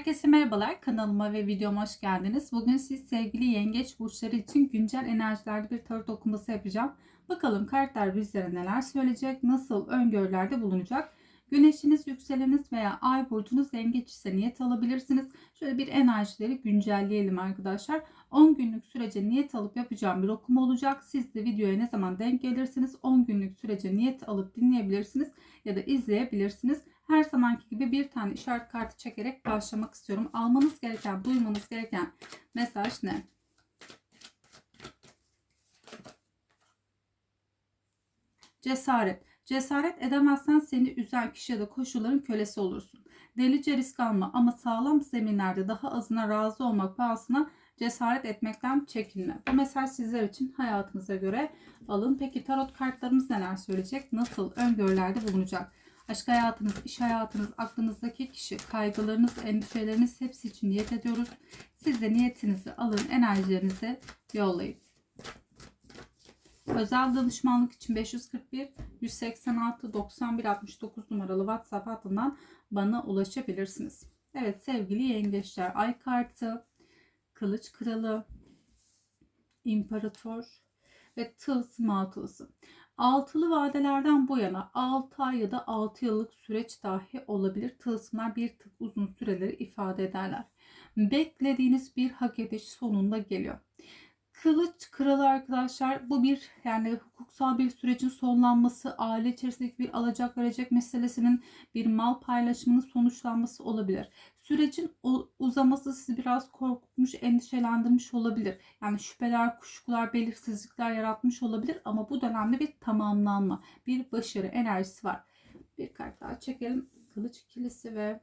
Herkese merhabalar. Kanalıma ve videoma hoş geldiniz. Bugün siz sevgili yengeç burçları için güncel enerjilerde bir tarot okuması yapacağım. Bakalım kartlar bizlere neler söyleyecek, nasıl öngörülerde bulunacak. Güneşiniz, yükseleniniz veya ay burcunuz yengeç ise niyet alabilirsiniz. Şöyle bir enerjileri güncelleyelim arkadaşlar. 10 günlük sürece niyet alıp yapacağım bir okuma olacak. Siz de videoya ne zaman denk gelirsiniz 10 günlük sürece niyet alıp dinleyebilirsiniz ya da izleyebilirsiniz. Her zamanki gibi bir tane işaret kartı çekerek başlamak istiyorum. Almanız gereken, duymanız gereken mesaj ne? Cesaret. Cesaret edemezsen seni üzen kişi ya da koşulların kölesi olursun. Delice risk alma ama sağlam zeminlerde daha azına razı olmak pahasına cesaret etmekten çekinme. Bu mesaj sizler için hayatınıza göre alın. Peki tarot kartlarımız neler söyleyecek? Nasıl öngörülerde bulunacak? Aşk hayatınız, iş hayatınız, aklınızdaki kişi, kaygılarınız, endişeleriniz hepsi için niyet ediyoruz. Siz de niyetinizi alın, enerjilerinizi yollayın. Özel danışmanlık için 541 186 91 69 numaralı WhatsApp hattından bana ulaşabilirsiniz. Evet sevgili yengeçler ay kartı, kılıç kralı, imparator ve tılsım altılısı. Altılı vadelerden bu yana 6 ay ya da 6 yıllık süreç dahi olabilir. Tılsımlar bir tık uzun süreleri ifade ederler. Beklediğiniz bir hak ediş sonunda geliyor. Kılıç kralı arkadaşlar bu bir yani hukuksal bir sürecin sonlanması, aile içerisindeki bir alacak verecek meselesinin bir mal paylaşımının sonuçlanması olabilir. Sürecin uzaması sizi biraz korkutmuş, endişelendirmiş olabilir. Yani şüpheler, kuşkular, belirsizlikler yaratmış olabilir ama bu dönemde bir tamamlanma, bir başarı enerjisi var. Bir kart daha çekelim. Kılıç ikilisi ve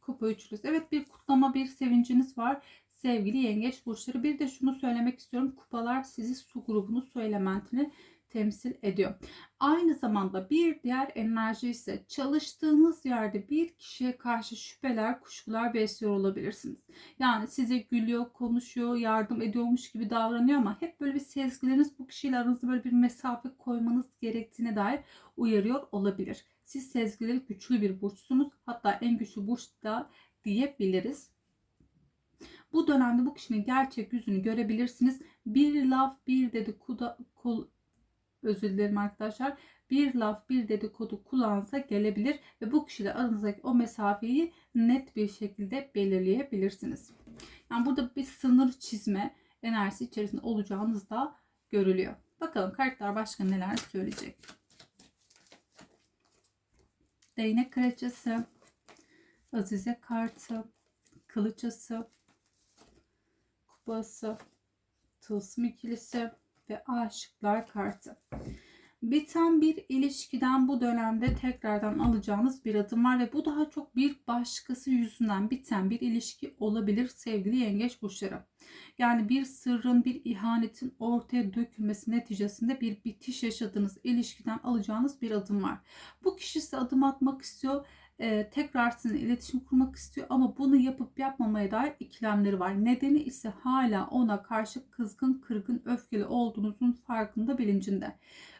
kupa üçlüsü. Evet bir kutlama, bir sevinciniz var sevgili yengeç burçları. Bir de şunu söylemek istiyorum. Kupalar sizi su grubunu, su elementini temsil ediyor. Aynı zamanda bir diğer enerji ise çalıştığınız yerde bir kişiye karşı şüpheler, kuşkular besliyor olabilirsiniz. Yani size gülüyor, konuşuyor, yardım ediyormuş gibi davranıyor ama hep böyle bir sezgileriniz bu kişiyle aranızda böyle bir mesafe koymanız gerektiğine dair uyarıyor olabilir. Siz sezgileri güçlü bir burçsunuz. Hatta en güçlü burç da diyebiliriz. Bu dönemde bu kişinin gerçek yüzünü görebilirsiniz. Bir laf bir dedikodu kul özür dilerim arkadaşlar. Bir laf bir dedikodu kulağınıza gelebilir ve bu kişiyle aranızdaki o mesafeyi net bir şekilde belirleyebilirsiniz. Yani burada bir sınır çizme enerjisi içerisinde olacağınız da görülüyor. Bakalım kartlar başka neler söyleyecek. Değnek kraliçesi, Azize kartı, kılıçası, kupası, tılsım ikilisi ve aşıklar kartı. Biten bir ilişkiden bu dönemde tekrardan alacağınız bir adım var ve bu daha çok bir başkası yüzünden biten bir ilişki olabilir sevgili yengeç burçları. Yani bir sırrın, bir ihanetin ortaya dökülmesi neticesinde bir bitiş yaşadığınız ilişkiden alacağınız bir adım var. Bu kişi size adım atmak istiyor e, tekrar sizinle iletişim kurmak istiyor ama bunu yapıp yapmamaya dair ikilemleri var. Nedeni ise hala ona karşı kızgın, kırgın, öfkeli olduğunuzun farkında, bilincinde.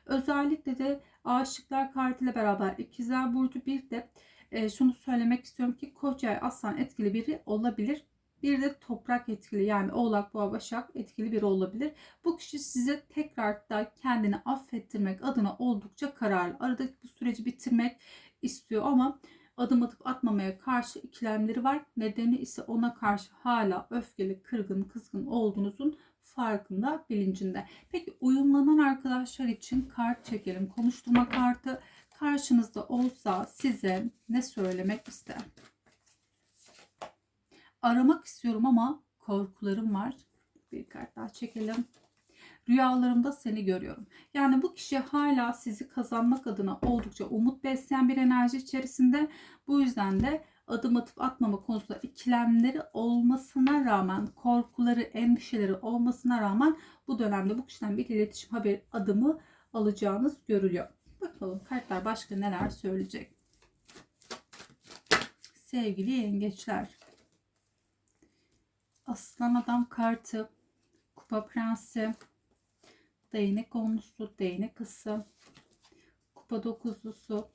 Özellikle de aşıklar kartıyla beraber ikizler burcu bir de e, şunu söylemek istiyorum ki koç ay aslan etkili biri olabilir. Bir de toprak etkili yani oğlak boğa başak etkili biri olabilir. Bu kişi size tekrar da kendini affettirmek adına oldukça kararlı. Aradaki bu süreci bitirmek istiyor ama adım atıp atmamaya karşı ikilemleri var. Nedeni ise ona karşı hala öfkeli, kırgın, kızgın olduğunuzun farkında, bilincinde. Peki uyumlanan arkadaşlar için kart çekelim. Konuşturma kartı karşınızda olsa size ne söylemek ister? Aramak istiyorum ama korkularım var. Bir kart daha çekelim. Rüyalarımda seni görüyorum. Yani bu kişi hala sizi kazanmak adına oldukça umut besleyen bir enerji içerisinde. Bu yüzden de adım atıp atmama konusunda ikilemleri olmasına rağmen, korkuları, endişeleri olmasına rağmen bu dönemde bu kişiden bir iletişim haber adımı alacağınız görülüyor. Bakalım kartlar başka neler söyleyecek. Sevgili yengeçler. Aslan adam kartı, kupa prensi, değnek onlusu, değnek kısı, kupa dokuzlusu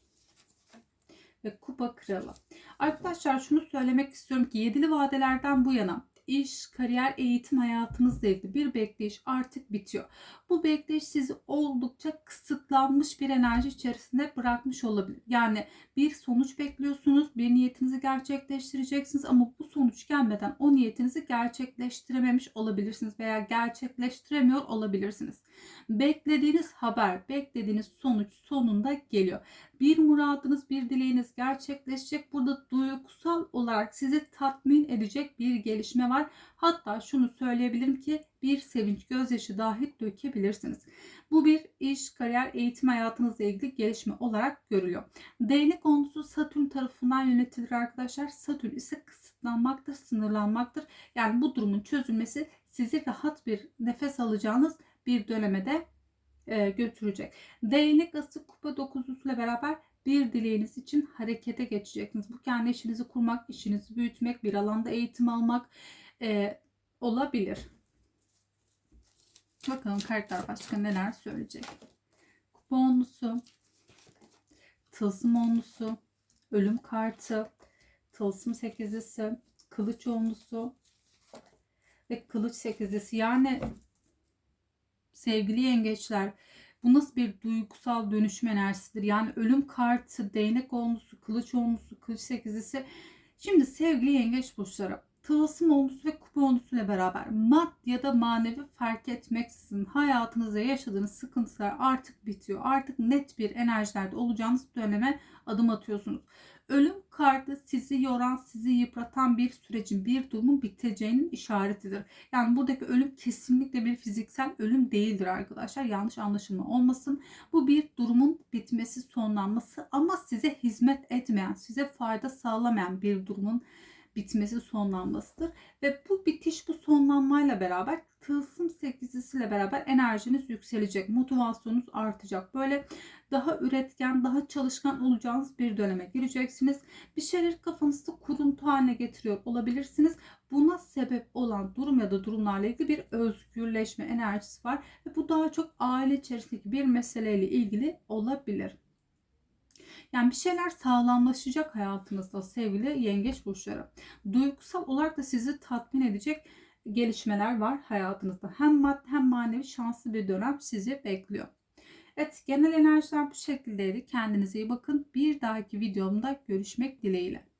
ve kupa kralı. Arkadaşlar şunu söylemek istiyorum ki yedili vadelerden bu yana iş, kariyer, eğitim hayatınızla ilgili bir bekleyiş artık bitiyor. Bu bekleyiş sizi oldukça kısıtlanmış bir enerji içerisinde bırakmış olabilir. Yani bir sonuç bekliyorsunuz, bir niyetinizi gerçekleştireceksiniz ama bu sonuç gelmeden o niyetinizi gerçekleştirememiş olabilirsiniz veya gerçekleştiremiyor olabilirsiniz. Beklediğiniz haber, beklediğiniz sonuç sonunda geliyor. Bir muradınız, bir dileğiniz gerçekleşecek. Burada duygusal olarak sizi tatmin edecek bir gelişme var. Hatta şunu söyleyebilirim ki bir sevinç, gözyaşı dahi dökebilirsiniz. Bu bir iş, kariyer, eğitim hayatınızla ilgili gelişme olarak görülüyor. Değnek onlusu Satürn tarafından yönetilir arkadaşlar. Satürn ise kısıtlanmaktır, sınırlanmaktır. Yani bu durumun çözülmesi sizi rahat bir nefes alacağınız bir döneme de e, götürecek. Değnek ası kupa dokuzlusuyla beraber bir dileğiniz için harekete geçeceksiniz. Bu kendi işinizi kurmak, işinizi büyütmek, bir alanda eğitim almak e, olabilir. Bakalım kartlar başka neler söyleyecek. Kupa onlusu, tılsım onlusu, ölüm kartı, tılsım sekizlisi, kılıç onlusu ve kılıç sekizlisi. Yani sevgili yengeçler bu nasıl bir duygusal dönüşüm enerjisidir? Yani ölüm kartı, değnek onlusu, kılıç onlusu, kılıç sekizlisi. Şimdi sevgili yengeç burçları tılsım onlusu ve kupa onlusu ile beraber maddi ya da manevi fark etmeksizin hayatınızda yaşadığınız sıkıntılar artık bitiyor. Artık net bir enerjilerde olacağınız döneme adım atıyorsunuz. Ölüm kartı sizi yoran, sizi yıpratan bir sürecin, bir durumun biteceğinin işaretidir. Yani buradaki ölüm kesinlikle bir fiziksel ölüm değildir arkadaşlar. Yanlış anlaşılma olmasın. Bu bir durumun bitmesi, sonlanması ama size hizmet etmeyen, size fayda sağlamayan bir durumun bitmesi, sonlanmasıdır. Ve bu bitiş, bu sonlanmayla beraber tılsım sekizlisiyle beraber enerjiniz yükselecek. Motivasyonunuz artacak. Böyle daha üretken, daha çalışkan olacağınız bir döneme gireceksiniz. Bir şeyler kafanızda kuruntu haline getiriyor olabilirsiniz. Buna sebep olan durum ya da durumlarla ilgili bir özgürleşme enerjisi var. Ve bu daha çok aile içerisindeki bir meseleyle ilgili olabilir. Yani bir şeyler sağlamlaşacak hayatınızda sevgili yengeç burçları. Duygusal olarak da sizi tatmin edecek gelişmeler var hayatınızda. Hem maddi hem manevi şanslı bir dönem sizi bekliyor. Evet genel enerjiler bu şekildeydi. Kendinize iyi bakın. Bir dahaki videomda görüşmek dileğiyle.